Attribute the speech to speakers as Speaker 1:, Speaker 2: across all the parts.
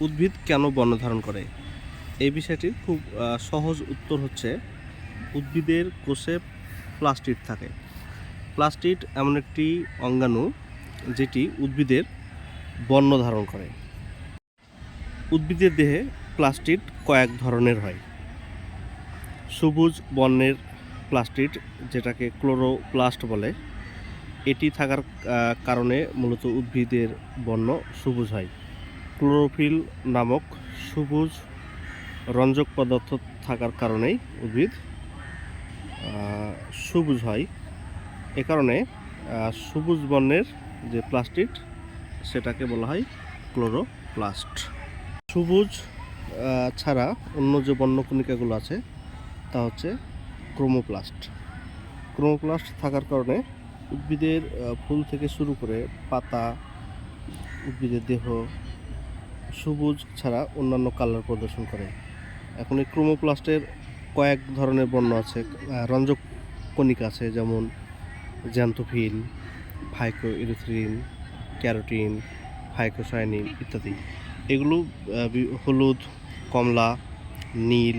Speaker 1: উদ্ভিদ কেন বর্ণ ধারণ করে? এই বিষয়টির খুব সহজ উত্তর হচ্ছে, উদ্ভিদের কোষে প্লাস্টিড থাকে। প্লাস্টিড এমন একটি অঙ্গাণু যেটি উদ্ভিদের বর্ণ ধারণ করে। উদ্ভিদের দেহে প্লাস্টিড কয়েক ধরনের হয়। সবুজ বর্ণের প্লাস্টিড, যেটাকে ক্লোরোপ্লাস্ট বলে, এটি থাকার কারণে মূলত উদ্ভিদের বর্ণ সবুজ হয়। ক্লোরোফিল নামক সবুজ রঞ্জক পদার্থ থাকার কারণেই উদ্ভিদ সবুজ হয়। এ কারণে সবুজ বর্ণের যে প্লাস্টিক সেটাকে বলা হয় ক্লোরোপ্লাস্ট। সবুজ ছাড়া অন্য যে বর্ণকণিকাগুলো আছে, তা হচ্ছে ক্রোমোপ্লাস্ট। ক্রোমোপ্লাস্ট থাকার কারণে উদ্ভিদের ফুল থেকে শুরু করে পাতা, উদ্ভিদের দেহ সবুজ ছাড়া অন্যান্য কালার প্রদর্শন করে। এখন এই ক্রোমোপ্লাস্টের কয়েক ধরনের বর্ণ আছে। রঞ্জক কণিকা আছে, যেমন জ্যান্থোফিল ফাইকো ইরিথ্রিন ক্যারোটিন, ফাইকোসাইনিন ইত্যাদি। এগুলো হলুদ, কমলা, নীল,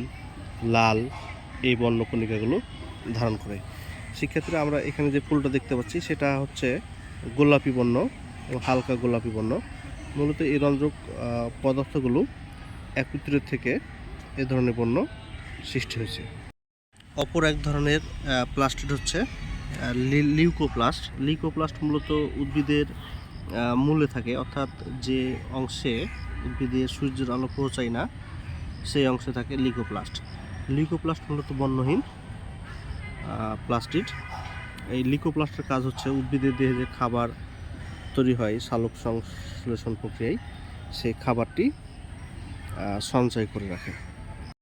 Speaker 1: লাল এই বর্ণকণিকাগুলো ধারণ করে। সেক্ষেত্রে আমরা এখানে যে ফুলটা দেখতে পাচ্ছি, সেটা হচ্ছে গোলাপি বর্ণ এবং হালকা গোলাপি বর্ণ। মূলত এই রঞ্জক পদার্থগুলো একত্রিত থেকে এ ধরনের বর্ণ সৃষ্টি হয়েছে। অপর এক ধরনের প্লাস্টিড হচ্ছে লিউকোপ্লাস্ট। লিউকোপ্লাস্ট মূলত উদ্ভিদের মূলে থাকে, অর্থাৎ যে অংশে উদ্ভিদে সূর্যের আলো পৌঁছায় না, সেই অংশে থাকে লিকোপ্লাস্ট লিকোপ্লাস্ট মূলত বর্ণহীন প্লাস্টিড। এই লিকোপ্লাস্টের কাজ হচ্ছে উদ্ভিদের দেহে যে খাবার তৈরি হয় সালোক সংশ্লেষণ প্রক্রিয়ায় সেই খাবারটি সঞ্চয় করে রাখে।